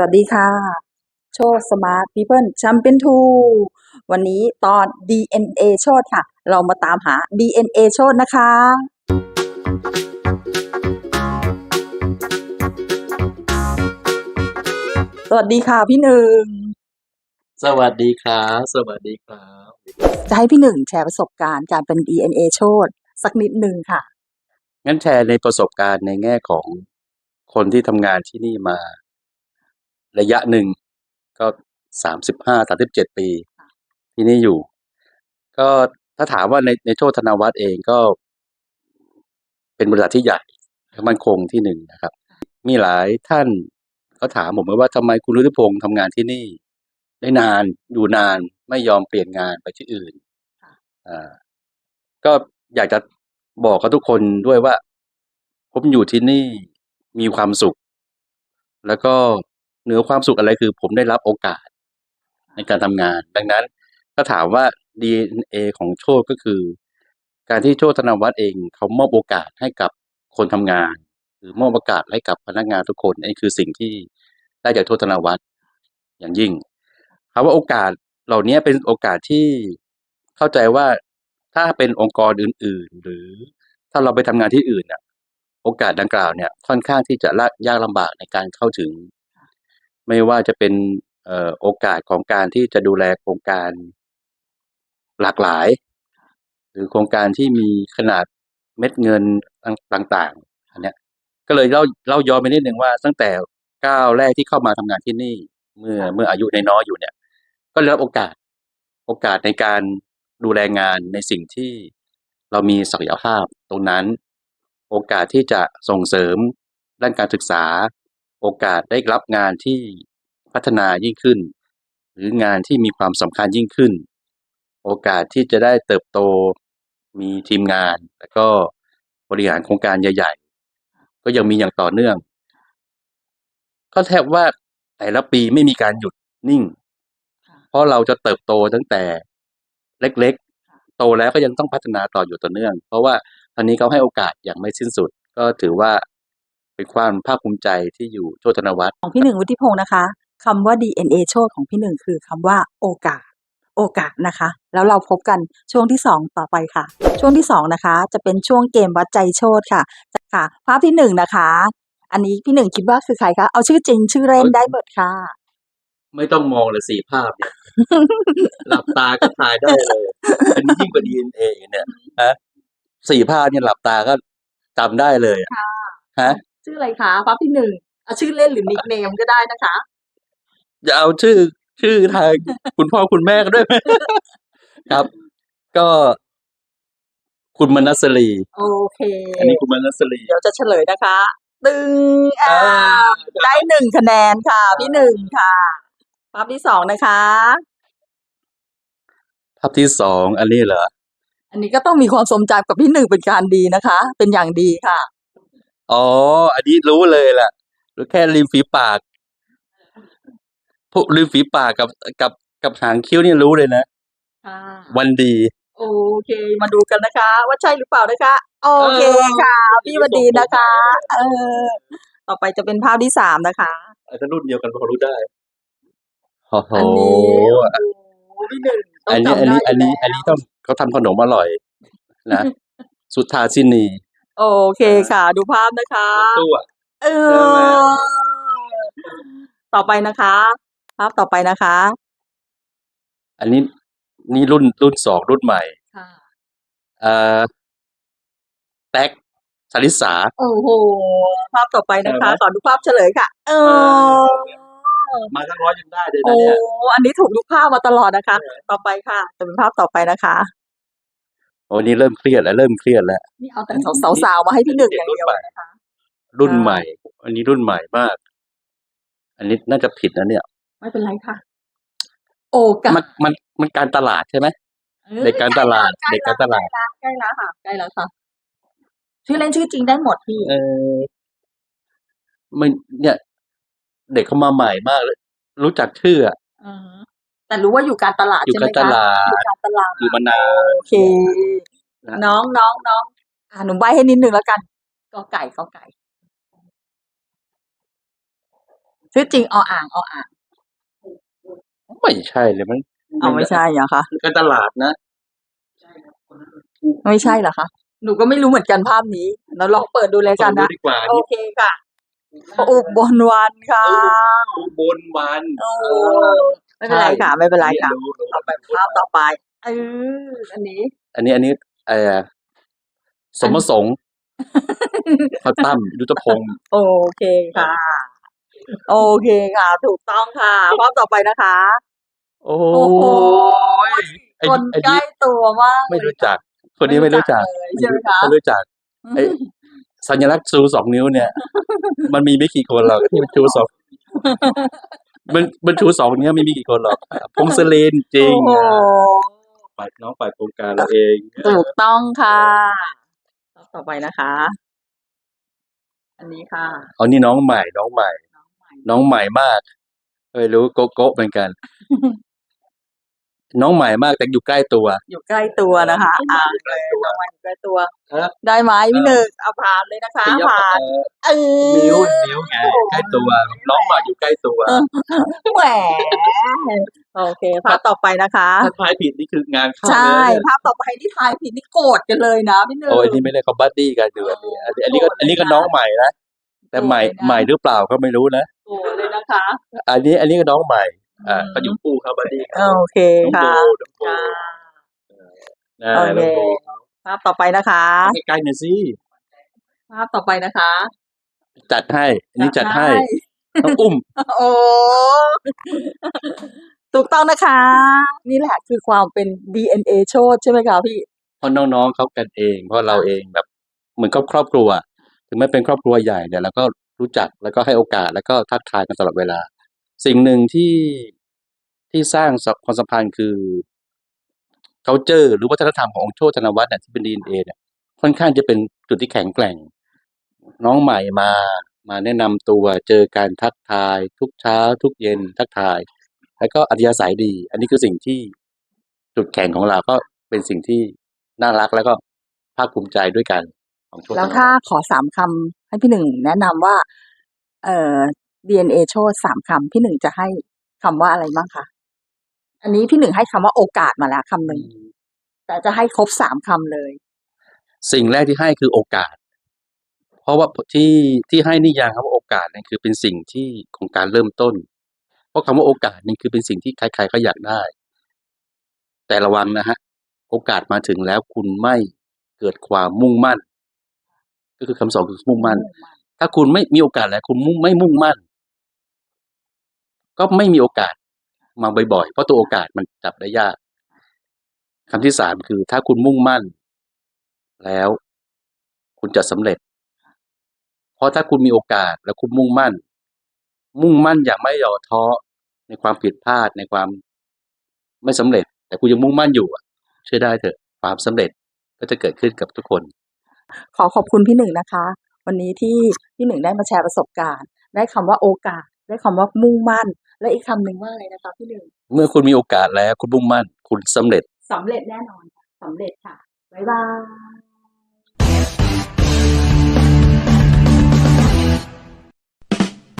สวัสดีค่ะ โชดสมาร์ทพีเพิลแชมเปี้ยนทูวันนี้ตอน DNA โชดค่ะ เรามาตามหา DNA โชดนะคะ สวัสดีค่ะพี่หนึ่ง สวัสดีครับ สวัสดีครับ จะให้พี่หนึ่งแชร์ประสบการณ์การเป็น DNA โชดสักนิดหนึ่งค่ะ งั้นแชร์ในประสบการณ์ในแง่ของคนที่ทำงานที่นี่มา ระยะหนึ่งก็สามสิบห้าสามสิบเจ็ดปี ที่นี่อยู่ ก็ถ้าถามว่าในในโชคธนวัฒน์เองก็ เป็นบริษัทที่ใหญ่และมั่นคงที่หนึ่งนะครับ มีหลายท่านก็ถามผมว่าทำไมคุณรุธิพงศ์ทำงานที่นี่ ได้นานอยู่นานไม่ยอมเปลี่ยนงานไปที่อื่นอ่าก็อยากจะบอกกับทุกคนด้วยว่า ผมอยู่ที่นี่มีความสุข แล้วก็ เหนือความสุขอะไรคือ ผมได้รับโอกาส ในการทำงาน ดังนั้นถ้าถามว่า DNA ของโชคก็คือ การที่โชคธนวัฒน์เองเขามอบโอกาสให้กับคนทำงาน หรือมอบโอกาสให้กับพนักงานทุกคนนี่คือสิ่งที่ได้จากโชคธนวัฒน์อย่างยิ่งคำว่าโอกาสเหล่านี้เป็นโอกาสที่เข้าใจว่าถ้าเป็นองค์กรอื่น ๆ หรือถ้าเราไปทำงานที่อื่นน่ะ โอกาสดังกล่าวเนี่ยค่อนข้างที่จะลากยากลำบากในการเข้าถึง ไม่ว่าจะเป็นเอ่อโอกาสของการที่จะดูแลโครงการหลากหลาย หรือโครงการที่มีขนาดเม็ดเงินต่างๆอันเนี้ยก็เลยเล่าเล่าย้อนไปนิดหนึ่งว่า ตั้งแต่ก้าวแรกที่เข้ามาทำงานที่นี่ เมื่อเมื่ออายุน้อยๆอยู่เนี่ย ก็ได้รับโอกาสโอกาสในการดูแลงานในสิ่งที่เรามีศักยภาพตรงนั้น โอกาสที่จะส่งเสริมด้านการศึกษา โอกาสได้รับงานที่พัฒนายิ่งขึ้น หรืองานที่มีความสำคัญยิ่งขึ้น โอกาสที่จะได้เติบโตมีทีมงาน แล้วก็บริหารโครงการใหญ่ ๆ ก็ยังมีอย่างต่อเนื่อง ก็แทบว่าแต่ละปีไม่มีการหยุดนิ่ง เพราะเราจะเติบโตตั้งแต่เล็กๆ โตแล้วก็ยังต้องพัฒนาต่ออยู่ต่อเนื่อง เพราะว่าตอนนี้เขาให้โอกาสอย่างไม่สิ้นสุด ก็ถือว่า เป็นความภาคภูมิใจที่อยู่โชติธนวัฒน์ของพี่หนึ่งวุฒิพงศ์นะคะคำว่า DNA โชดของพี่หนึ่งคือคำว่าโอกาส โอกาสนะคะ แล้วเราพบกันช่วงที่สองต่อไปค่ะ ช่วงที่สองนะคะ จะเป็นช่วงเกมวัดใจโชดค่ะค่ะ ภาพที่หนึ่งนะคะ อันนี้พี่หนึ่งคิดว่าคือใครคะเอาชื่อจริงชื่อเล่นได้หมดค่ะ ไม่ต้องมองเลยสี่ภาพเนี่ยหลับตาก็ทายได้เลยอันนี้ยิ่งกว่า DNA เนี่ยฮะสี่ภาพเนี่ยหลับตาก็จำได้เลยอะค่ะฮะ ชื่ออะไรคะภาพที่หนึ่งเอาชื่อเล่นหรือนิกเนมก็ได้นะคะจะเอาชื่อชื่อทาง คุณพ่อคุณแม่ก็ด้วยไหม ครับ ก็ คุณมนัสรี โอเค อันนี้คุณมนัสรี เดี๋ยวจะเฉลยนะคะ ตึงอ่าอ่า ได้หนึ่งคะแนนค่ะ พี่หนึ่งค่ะภาพที่สองนะคะ ภาพที่สองอันนี้เหรออันนี้ก็ต้องมีความทรงจำกับพี่หนึ่งเป็นการดีนะคะ เป็นอย่างดีค่ะ อ๋อ อันนี้รู้เลยแหละหรือแค่ริมฝีปาก พวกริมฝีปากกับกับกับหางคิ้วนี่รู้เลยนะ ค่ะ วันดี โอเค มาดูกันนะคะ ว่าใช่หรือเปล่านะคะ โอเคเออค่ะ พี่วันดีนะคะ เออ ต่อไปจะเป็นภาพที่สามนะคะ อาจจะรุ่นเดียวกันพอรู้ได้โอ้โหอันนี้โอ้โหพี่หนึ่งต้ออันงนี้จำอันได้นี้ อันนี้ยู่แล้วอันนี้ต้องเขาทำขนมอร่อย นะ สุทธาสินี โอเคค่ะ ดูภาพนะคะ ตู้อะเอใช่ไหม อ ต่อไปนะคะ ภาพต่อไปนะคะ อันนี้นี่รุ่นรุ่นสองรุ่นใหม่ค่ะ เอ่อแท็กสาริสา โอ้โห ภาพต่อไปนะคะใช่ไหมขอดูภาพเฉลยค่ะ เออ มาทั้งร้อยยังได้เลยโอ้ นะเนี่ย อันนี้ถูกทุกภาพมาตลอดนะคะ ต่อไปค่ะจะเป็นภาพต่อไปนะคะ โอ้นี่เริ่มเครียดแล้วเริ่มเครียดแล้ว นี่เอาแต่สาวๆมาให้พี่หนึ่งอย่างเดียวรุ่นใหม่เลยนะคะ รุ่นอ่าใหม่ อันนี้รุ่นใหม่มาก อันนี้น่าจะผิดนะเนี่ย ไม่เป็นไรค่ะ โอกามันสมันมันการตลาดใช่ไหมเอ้ยเด็กการตลาดใกล้เด็กการตลาดแล้วใกล้แล้วค่ะใกล้แล้วค่ะชื่อเล่นชื่อจริงได้หมดพี่เออไม่เนี่ย เด็กเข้ามาใหม่มากเลยรู้จักชื่ออะอือฮึ แต่รู้ว่าอยู่การตลาดอยู่ใช่ไหมการตคะลาดอยู่การตลาดอยู่มานาน โอเค นะ น้องน้องน้องอ่าหนูใบให้นิดนึงแล้วกันกอไก่กอไก่ชื่อจริงออ่างออ่างไม่ใช่เลยมันเอาไม่ใช่เหรอคะการตลาดนะไม่ใช่เหรอคะหนูก็ไม่รู้เหมือนกันภาพนี้เราลองเปิดดูเลยกันดูนะ ดีกว่าโอนี่เคค่ะอุบลวันค่ะ อุบลวันโอ้ ไม่เป็นไรค่ะไม่เป็นไรค่ะรู้รู้ต่อไปภาพต่อไปเอออันนี้ อันนี้อันนี้เออสมประสงค์เขาตั้มยุทธพงศ์โอเคค่ะ โอเคค่ะ ถูกต้องค่ะภาพต่อไปนะคะ โอ้โอ้โหยไอ้คนไอ้ใกล้นี่ตัวมากไม่รู้จัก คนนี้ไม่รู้จักเลยใช่ไหมคะไม่รู้จักไอ้สัญลักษณ์ชูสองนิ้วเนี่ย มันมีไม่กี่คนหรอกที่มันชูสอง มันมันชูสองนิ้วไม่มีกี่คนหรอกพงศเลนจริงโอ้โหฝ่ายน้องฝ่ายโครงการเราเองถูกต้องค่ะภาพต่อไปนะคะ อันนี้ค่ะเอานี่น้องใหม่ น้องใหม่น้องใหม่มากไม่รู้โกโก้เหมือนกัน น้องใหม่มากแต่อยู่ใกล้ตัว อยู่ใกล้ตัวนะคะน้อ่าองใหม่อยู่ใกล้ตัวน้องใหม่อยู่ใกล้ตัว ครับ ได้ไหมพี่หนึ่งเอาผ่านเลยนะคะขยับผ่านเอ่อเออนิ้ว นิ้วไงใกล้ตัวน้องใหม่อยู่ใกล้ตัวแหมโอเคภาพต่อไปนะคะถ้าทายผิดนี่คืองานเข้าใช่เลยภาพต่อไปที่ทายผิดนี่โกรธกันเลยนะพี่หนึ่งโอ้ยอันนี้ไม่ได้เขาบัดดี้กันอยู่อันนี้อันนี้อันนี้ก็อันนี้ก็น้องใหม่นะแต่ใหม่โอ้ยนะใหม่หรือเปล่าก็ไม่รู้นะโกรธเลยนะคะ อันนี้อันนี้ก็น้องใหม่อ่าก็อยู่คู่เขาบัดดี้กันโอเคน้องค่ะโบน้องโบค่ะอ่าโอเคน้องโบภาพต่อไปนะคะใกล้ๆหน่อยสิภาพต่อไปนะคะ จัดให้อันนี้จัดให้ ต้องอุ้ม โอ้ถูกต้องนะคะ นี่แหละคือความเป็น DNA โชดใช่ไหมคะพี่เพราะน้องๆเขากันเอง เพราะเราเองแบบเหมือนกับครอบครัว ถึงแม้เป็นครอบครัวใหญ่เนี่ยเราก็รู้จักแล้วก็ให้โอกาสแล้วก็ทักทายกันตลอดเวลา สิ่งหนึ่งที่ที่สร้างความสัมพันธ์คือ culture หรือวัฒนธรรมขององค์โชติธนวัฒน์เนี่ยที่เป็น DNA เนี่ยค่อนข้างจะเป็นจุดที่แข็งแกร่ง น้องใหม่มา มาแนะนำตัวเจอการทักทาย ทุกเช้า ทุกเย็นทักทาย แล้วก็อัธยาศัยดี อันนี้คือสิ่งที่จุดแข็งของเราก็เป็นสิ่งที่น่ารักแล้วก็ภาคภูมิใจด้วยกันของโชติแล้วถ้าขอสามคำให้พี่หนึ่งแนะนำว่า เอ่อ DNA โชดสามคำพี่หนึ่งจะให้คำว่าอะไรบ้างคะอันนี้พี่หนึ่งให้คำว่าโอกาสมาแล้วคำหนึ่งแต่จะให้ครบสามคำเลย สิ่งแรกที่ให้คือโอกาสเพ ราะว่าที่ที่ให้นิยามคำว่าโอกาสนั่นคือเป็นสิ่งที่ของการเริ่มต้น เพราะคำว่าโอกาสนี่คือเป็นสิ่งที่ใครๆก็อยากได้ แต่ระวังนะฮะโอกาสมาถึงแล้วคุณไม่เกิดความมุ่งมั่น ก็คือคำสอนคือมุ่งมั่น ถ้าคุณไม่มีโอกาสแล้วคุณมุ่งไม่มุ่งมั่น ก็ไม่มีโอกาสมาบ่อยๆเพราะตัวโอกาสมันจับได้ยากคำที่สามคือถ้าคุณมุ่งมั่น แล้วคุณจะสำเร็จ เพราะถ้าคุณมีโอกาสแล้วคุณมุ่งมั่น มุ่งมั่นอย่างไม่ย่อท้อในความผิดพลาดในความไม่สำเร็จ แต่คุณยังมุ่งมั่นอยู่อะเชื่อได้เถอะความสำเร็จก็จะเกิดขึ้นกับทุกคน ขอขอบคุณพี่หนึ่งนะคะ วันนี้ที่พี่หนึ่งได้มาแชร์ประสบการณ์ ได้คำว่าโอกาส ได้คำว่ามุ่งมั่น และอีกคำหนึ่งว่าอะไรนะคะพี่หนึ่งเมื่อคุณมีโอกาสแล้วคุณมุ่งมั่น คุณสำเร็จสำเร็จแน่นอนค่ะสำเร็จค่ะบ๊ายบาย